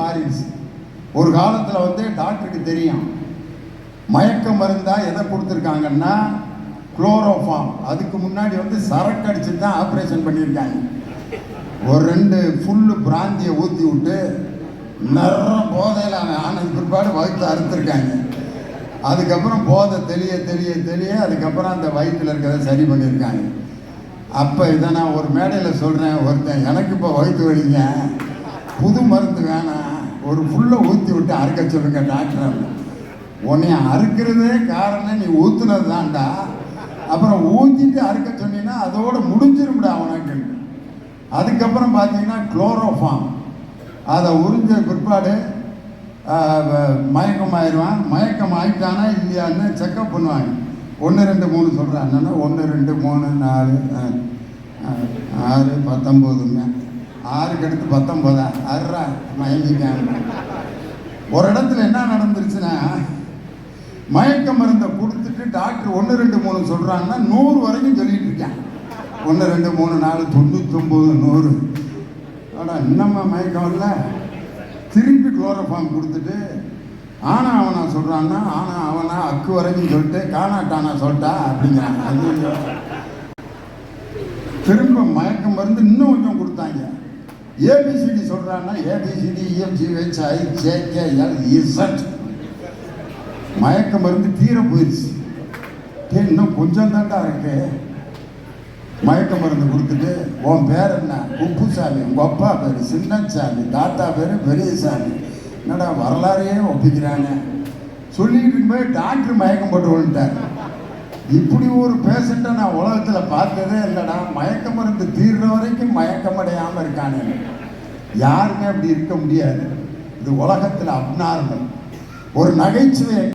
மாறிடுச்சு? ஒரு காலத்தில் வந்து டாக்டருக்கு தெரியும். மயக்க மருந்தா எதை கொடுத்துருக்காங்கன்னா குளோரோஃபார்ம். அதுக்கு முன்னாடி வந்து சரக்கு அடிச்சு தான் ஆப்ரேஷன் பண்ணியிருக்காங்க. ஒரு ரெண்டு ஃபுல்லு பிராந்தியை ஊற்றி விட்டு நிற போதையில் அவன் ஆனது பிற்பாடு வயிற்று அறுத்துருக்காங்க. அதுக்கப்புறம் போதை தெளிய தெளிய தெளிய அதுக்கப்புறம் அந்த வயிற்றில் இருக்கிறத சரி பண்ணியிருக்காங்க. அப்போ இதை நான் ஒரு மேடையில் சொல்கிறேன் ஒருத்தன் எனக்கு இப்போ வயிற்று வலிங்க புது மருந்து வேணாம். ஒரு புல்லை ஊற்றி விட்டு அறுக்க சொல்லுங்க டாக்டர் உன்னை அறுக்கிறதே காரணம் நீ ஊற்றுனது தான்டா அப்புறம் ஊற்றிட்டு அறுக்க சொன்னீங்கன்னா அதோடு முடிஞ்சிரும்டா உனக்கு. அதுக்கப்புறம் பார்த்தீங்கன்னா குளோரோஃபார்ம் அதை உறிஞ்ச பிற்பாடு மயக்கம் ஆயிடுவான் மயக்கம் ஆகிட்டானா இல்லையான்னு செக்கப் பண்ணுவாங்க. ஒன்று ரெண்டு மூணு சொல்கிறாங்கன்னா ஒன்று ரெண்டு மூணு நாலு ஆறு பத்தொம்போதுங்க. ஆறுக்கு அடுத்து பத்தொம்போதா அறா மயங்கிட்டாங்க ஒரு இடத்துல என்ன நடந்துருச்சுன்னா மயக்க மருந்தை கொடுத்துட்டு டாக்டர் ஒன்று ரெண்டு மூணு சொல்கிறாங்கன்னா நூறு வரைக்கும் சொல்லிட்டு இருக்கேன். ஒன்று ரெண்டு மூணு நாலு தொண்ணூத்தொம்பது நூறு. ஆனால் இன்னம்மா மயக்கம் இல்லை திருப்பி குளோரோஃபார்ம் கொடுத்துட்டு ஆனா அவனா சொல்கிறான்னா ஆனா அவனா அக்கு வரைக்கும் சொல்லிட்டு காணா டானா சொல்லிட்டா அப்படிங்கிறாங்க அது திரும்ப மயக்கம் மருந்து இன்னும் கொஞ்சம் கொடுத்தாங்க. ஏபிசிடி சொல்கிறான்னா ஏபிசிடி இஎம்சி வச்சு ஐ ஜேகேஎல் இசட் மயக்க மருந்து தீர போயிடுச்சு இன்னும் கொஞ்சம் தாண்டா இருக்கு. மயக்க மருந்து கொடுத்துட்டு உன் பேர் என்ன? குப்புசாமி. உங்கள் அப்பா பேர் சின்னசாமி தாத்தா பேர் பெரியசாமி. என்னடா வரலாறையே ஒப்பிக்கிறாங்க சொல்லிட்டு இருக்கும்போது டாக்டர் மயக்கம் போட்டு விழுந்துட்டார் இப்படி ஒரு பேஷண்ட்டை நான் உலகத்தில் பார்த்ததே இல்லைடா. மயக்க மருந்து தீர்ற வரைக்கும் மயக்கம் அடையாமல் இருக்கானே. யாருமே அப்படி இருக்க முடியாது. இது உலகத்தில் அப்நார்மல் ஒரு நகைச்சுவை